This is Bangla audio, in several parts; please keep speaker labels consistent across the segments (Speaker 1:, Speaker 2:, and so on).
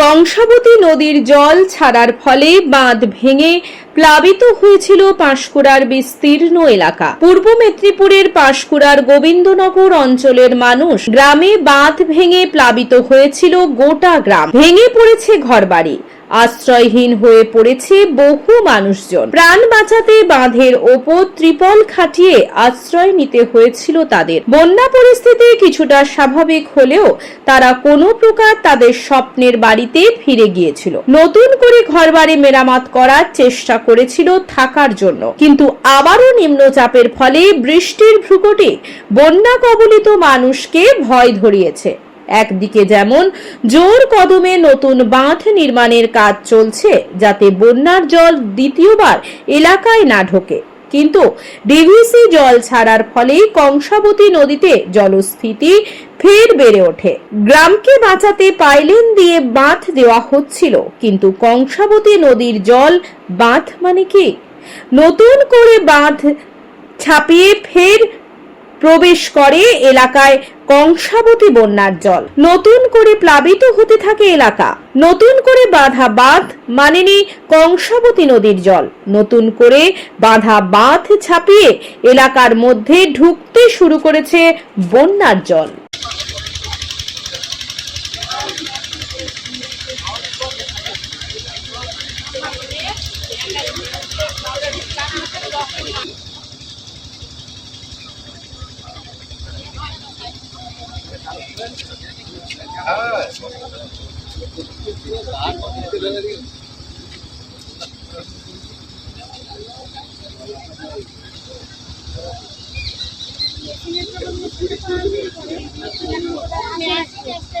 Speaker 1: কংসাবতী নদীর জল ছাড়ার ফলে বাঁধ ভেঙে প্লাবিত হয়েছিল পাঁশকুড়ার বিস্তীর্ণ এলাকা। পূর্ব মেদিনীপুরের পাঁশকুড়ার গোবিন্দনগর অঞ্চলের মানুষ গ্রামে বাঁধ ভেঙে প্লাবিত হয়েছিল গোটা গ্রাম। ভেঙে পড়েছে ঘরবাড়ি। আশ্রয়হীন হয়ে পড়েছে বহু মানুষজন। প্রাণ বাঁচাতে বাঁধের ওপর ত্রিপল খাটিয়ে আশ্রয় নিতে হয়েছিল তাদের। বন্যা পরিস্থিতি কিছুটা স্বাভাবিক হলেও তারা কোনো প্রকার তাদের স্বপ্নের বাড়িতে ফিরে গিয়েছিল। নতুন করে ঘরবাড়ি মেরামত করার চেষ্টা করেছিল থাকার জন্য। কিন্তু আবারও নিম্নচাপের ফলে বৃষ্টির ভ্রুকটে বন্যা কবলিত মানুষকে ভয় ধরিয়েছে। একদিকে যেমন জোর কদমে নতুন বাঁধ নির্মাণের কাজ চলছে, যাতে বন্যার জল দ্বিতীয়বার এলাকায় না ঢোকে। কিন্তু ডিভিসি জল ছাড়ার ফলে কংসাবতী নদীতে জলস্ফীতি ফের বেড়ে ওঠে। গ্রামকে বাঁচাতে পাইলেন দিয়ে বাঁধ দেওয়া হচ্ছিল, কিন্তু কংসাবতী নদীর জল বাঁধ মানে কি? নতুন করে বাঁধ ছাপিয়ে ফের প্রবেশ করে এলাকায় কংসাবতী বন্যার জল। নতুন করে প্লাবিত হতে থাকে এলাকা। নতুন করে বাঁধা বাঁধ মানেনি কংসাবতী নদীর জল। নতুন করে বাঁধা বাঁধ ছাপিয়ে এলাকার মধ্যে ঢুকতে শুরু করেছে বন্যার জল। আস্তে আস্তে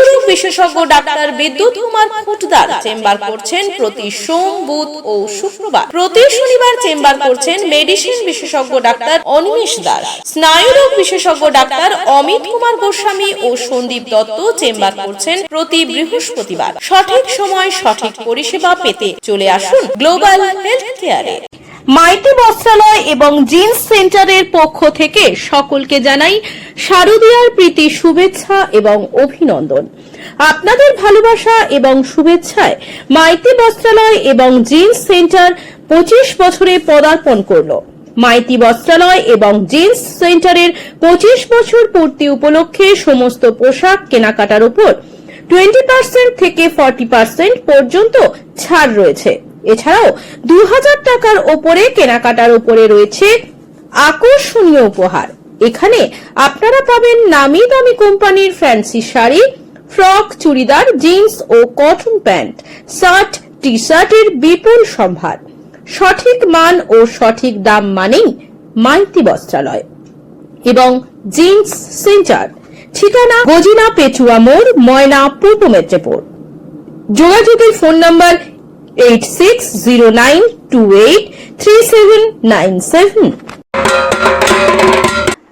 Speaker 1: শিশুরোগ বিশেষজ্ঞ ডাক্তার বিদ্যুৎ কুমার খুটদার চেম্বার করছেন প্রতি সোম, বুধ ও শুক্রবার। প্রতি শনিবার চেম্বার করছেন মেডিসিন বিশেষজ্ঞ ডাক্তার অনিমেষ দাস। স্নায়ুরোগ বিশেষজ্ঞ ডাক্তার অমিত কুমার গোস্বামী ও সন্দীপ দত্ত চেম্বার করছেন প্রতি বৃহস্পতিবার। সঠিক সময় সঠিক পরিষেবা পেতে চলে আসুন গ্লোবাল হেলথ কেয়ারে। মাইতি বস্ত্রালয় এবং জিন্স সেন্টারের পক্ষ থেকে সকলকে জানাই শারদীয়ার প্রীতি, শুভেচ্ছা এবং অভিনন্দন। আপনাদের ভালোবাসা এবং শুভেচ্ছায় মাইতি বস্ত্রালয় এবং জিন্স সেন্টার পঁচিশ বছরে পদার্পণ করল। মাইতি বস্ত্রালয় এবং জিন্স সেন্টারের পঁচিশ বছর পূর্তি উপলক্ষে সমস্ত পোশাক কেনাকাটার উপর টোয়েন্টি পার্সেন্ট থেকে ফর্টি পার্সেন্ট পর্যন্ত ছাড় রয়েছে। এছাড়াও দু হাজার টাকার ওপরে কেনাকাটার উপরে রয়েছে আকর্ষণীয় উপহার। এখানে আপনারা পাবেন নামি দামি কোম্পানির fancy sari, frock, churidar, jeans ও কটন প্যান্ট, শার্ট টি শার্টের বিপুল সম্ভার। সঠিক মান ও সঠিক দাম মানেই মাইতি বস্ত্রালয়। এবং জিন্স সেন্টার, ঠিকানা গজিনা পেচুয়া মোড়, ময়না পূর্ব মেদিনীপুর। যোগাযোগের phone number eight six zero nine two eight three seven nine seven.